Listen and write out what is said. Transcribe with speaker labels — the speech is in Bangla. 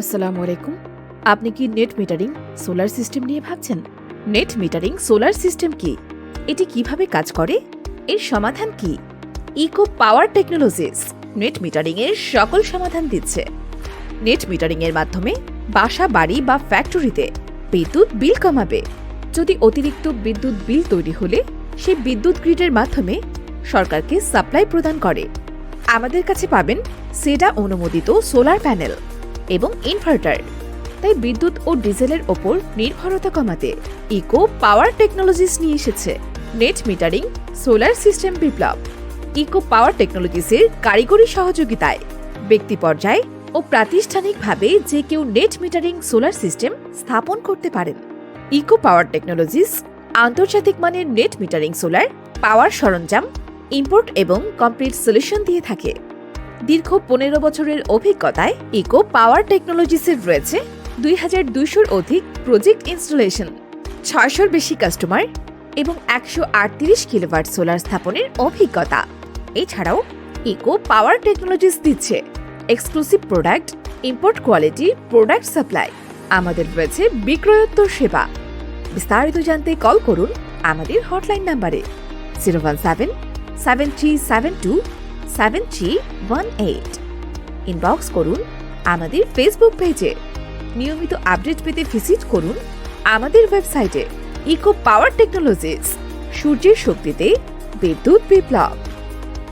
Speaker 1: আসসালামু আলাইকুম। আপনি কি নেট মিটারিং, সোলার সিস্টেম নিয়ে ভাবছেন? নেট মিটারিং, সোলার সিস্টেম কি? এটি কীভাবে কাজ করে? এর সমাধান কি? Eco power technologies net metering এর সকল সমাধান দিচ্ছে। নেট মিটারিং এর মাধ্যমে বাসা, বাড়ি বা ফ্যাক্টরিতে বিদ্যুৎ বিল কমাবে। যদি অতিরিক্ত বিদ্যুৎ বিল তৈরি হলে সেই বিদ্যুৎ গ্রিডের মাধ্যমে সরকারকে সাপ্লাই প্রদান করে। আমাদের কাছে পাবেন সেডা অনুমোদিত সোলার প্যানেল। এবং ইনভার্টার। তাই বিদ্যুৎ ও ডিজেলের ওপর নির্ভরতা কমাতে ইকো পাওয়ার টেকনোলজিস নিয়ে এসেছে। নেট মিটারিং, সোলার সিস্টেম বিপ্লব। ইকো পাওয়ার টেকনোলজিসের কারিগরি সহযোগিতায় ব্যক্তি পর্যায়ে ও প্রাতিষ্ঠানিকভাবে যে কেউ নেট মিটারিং, সোলার সিস্টেম স্থাপন করতে পারেন। ইকো পাওয়ার টেকনোলজিস আন্তর্জাতিক মানের নেট মিটারিং, সোলার পাওয়ার সরঞ্জাম, ইম্পোর্ট এবং কমপ্লিট সলিউশন দিয়ে থাকে। দীর্ঘ পনেরো বছরের অভিজ্ঞতায় ইকো পাওয়ার টেকনোলজিসের রয়েছে দুই হাজার দুইশোর অধিক প্রজেক্ট ইনস্টলেশন, ছয়শোর বেশি কাস্টমার এবং একশো আটত্রিশ কিলোওয়াট সোলার স্থাপনের অভিজ্ঞতা। এছাড়াও ইকো পাওয়ার টেকনোলজিস দিচ্ছে exclusive product, import quality, product supply. আমাদের রয়েছে বিক্রয়োত্তর সেবা। বিস্তারিত জানতে কল করুন আমাদের হটলাইন নাম্বারে, zero one seven seven three seven two seven three one eight inbox করুন আমাদের ফেসবুক পেজে নিয়মিত আপডেট পেতে ভিজিট করুন আমাদের ওয়েবসাইটে ইকো পাওয়ার টেকনোলজিস সূর্যের শক্তিতে বিদ্যুৎ বিপ্লব।